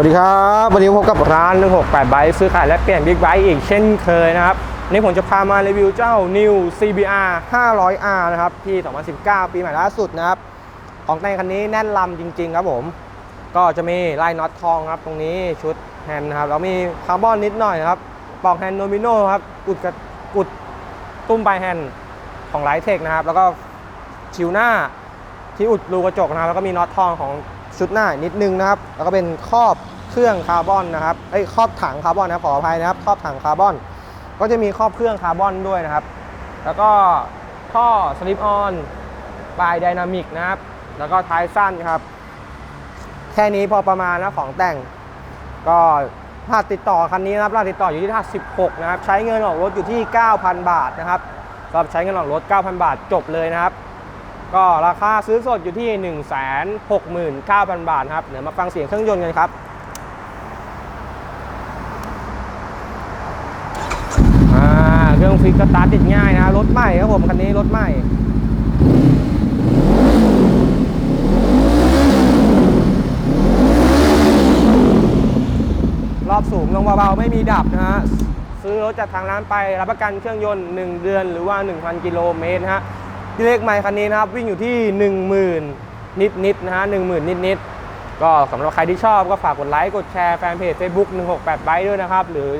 วัสดีครับ วันนี้พบกับร้าน 168 ไบค์ซื้อขายและเปลี่ยนบิ๊กไบค์อีกเช่นเคยนะครับนนี้ผมจะพามารีวิวเจ้า New CBR 500R นะครับที่ 2019 ปีใหม่ล่าสุดนะครับ ของแต่งคันนี้แน่นลำจริง ๆ ครับผม ก็จะมีลายน็อตทองครับ ตรงนี้ชุดแฮนด์นะครับ แล้วมีคาร์บอนนิดหน่อยครับปลอกแฮนด์โนมิโนครับกุดกับกุดตุ้มปลายแฮนด์ของไลท์เทคนะครับ แล้วก็ชิวหน้าที่อุดรูกระจกนะครับ แล้วก็มีน็อตทองของ ชุดหน้านิดนึงนะครับแล้วก็เป็นครอบเครื่องคาร์บอนนะครับไอ้ครอบถังคาร์บอนนะขออภัยนะครับครอบถังคาร์บอน ก็จะมีครอบเครื่องคาร์บอนด้วยนะครับ แล้วก็ท่อสลิปออนปลายไดนามิกนะครับ แล้วก็ท้ายสั้นครับ แค่นี้พอประมาณนะของแต่ง ก็ถ้าติดต่อคันนี้นะครับราคาติดต่ออยู่ที่ท่า16 นะครับ ใช้เงินออกรถอยู่ที่ 9,000 บาทนะครับสำหรับใช้เงินออกรถ 9,000 บาทจบเลยนะครับ ก็ราคาซื้อสดอยู่ที่ 169,000 บาทครับ เดี๋ยวมาฟังเสียงเครื่องยนต์กันครับเครื่องฟิกสตาร์ทติดง่ายนะ รถใหม่ครับผม คันนี้รถใหม่รอบสูงลงเบาๆไม่มีดับนะฮะ ซื้อรถจากทางร้านไป รับประกันเครื่องยนต์ 1 เดือนหรือว่า 1,000 กิโลเมตรฮะ ที่เลขไมค์คันนี้นะครับวิ่งอยู่ที่ 10,000 นิดๆนะฮะหนึ่งหมื่นิดๆก็สำหรับใครที่ชอบก็ฝากกดไลค์กดแชร์แฟนเพจ Facebook 168ไบด้วยนะครับ หรือ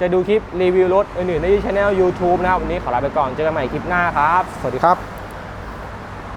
จะดูคลิปรีวิวรถอื่นๆได้ที่ช่องยูทูบนะครับ วันนี้ขอลาไปก่อนเจอกันใหม่คลิปหน้าครับ สวัสดีครับ